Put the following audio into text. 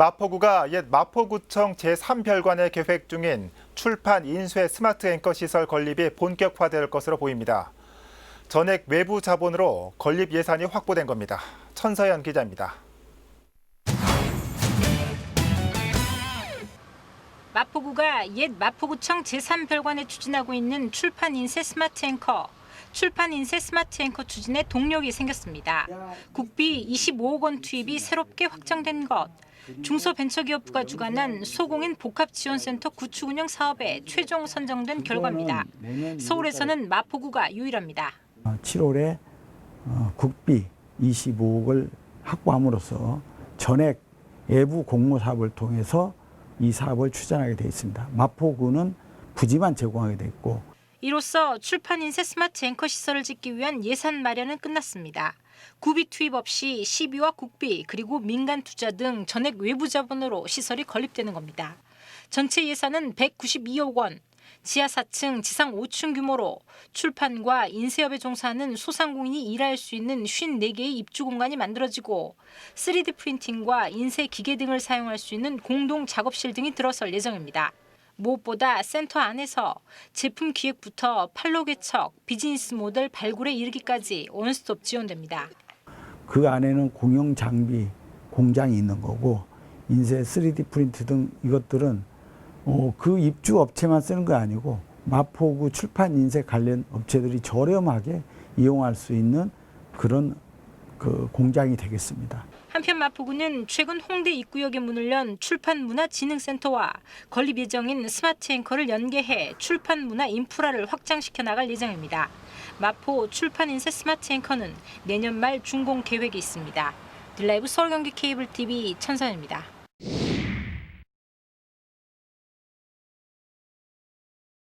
마포구가 옛 마포구청 제3별관에 계획 중인 출판 인쇄 스마트 앵커 시설 건립이 본격화될 것으로 보입니다. 전액 외부 자본으로 건립 예산이 확보된 겁니다. 천서연 기자입니다. 마포구가 옛 마포구청 제3별관에 추진하고 있는 출판 인쇄 스마트 앵커, 출판 인쇄 스마트 앵커 추진에 동력이 생겼습니다. 국비 25억 원 투입이 새롭게 확정된 것, 중소벤처기업부가 주관한 소공인 복합지원센터 구축 운영 사업에 최종 선정된 결과입니다. 서울에서는 마포구가 유일합니다. 7월에 어, 국비 25억을 확보함으로써 전액 외부 공모 사업을 통해서 이 사업을 추진하게 되어 있습니다. 마포구는 부지만 제공하게 돼 있고 이로써 출판 인쇄 스마트 앵커 시설을 짓기 위한 예산 마련은 끝났습니다. 구비 투입 없이 시비와 국비 그리고 민간 투자 등 전액 외부 자본으로 시설이 건립되는 겁니다. 전체 예산은 192억 원. 지하 4층, 지상 5층 규모로 출판과 인쇄업에 종사하는 소상공인이 일할 수 있는 54개의 입주 공간이 만들어지고 3D 프린팅과 인쇄 기계 등을 사용할 수 있는 공동 작업실 등이 들어설 예정입니다. 무엇보다 센터 안에서 제품 기획부터 판로 개척, 비즈니스 모델 발굴에 이르기까지 원스톱 지원됩니다. 그 안에는 공용 장비 공장이 있는 거고 인쇄 3D 프린트 등 이것들은 어, 그 입주 업체만 쓰는 거 아니고 마포구 출판 인쇄 관련 업체들이 저렴하게 이용할 수 있는 그런 그 공장이 되겠습니다. 한편 마포구는 최근 홍대 입구역에 문을 연 출판문화진흥센터와 건립 예정인 스마트 앵커를 연계해 출판 문화 인프라를 확장시켜 나갈 예정입니다. 마포 출판 인쇄 스마트 앵커는 내년 말 준공 계획이 있습니다. 딜라이브 서울경기 케이블 TV 천선입니다.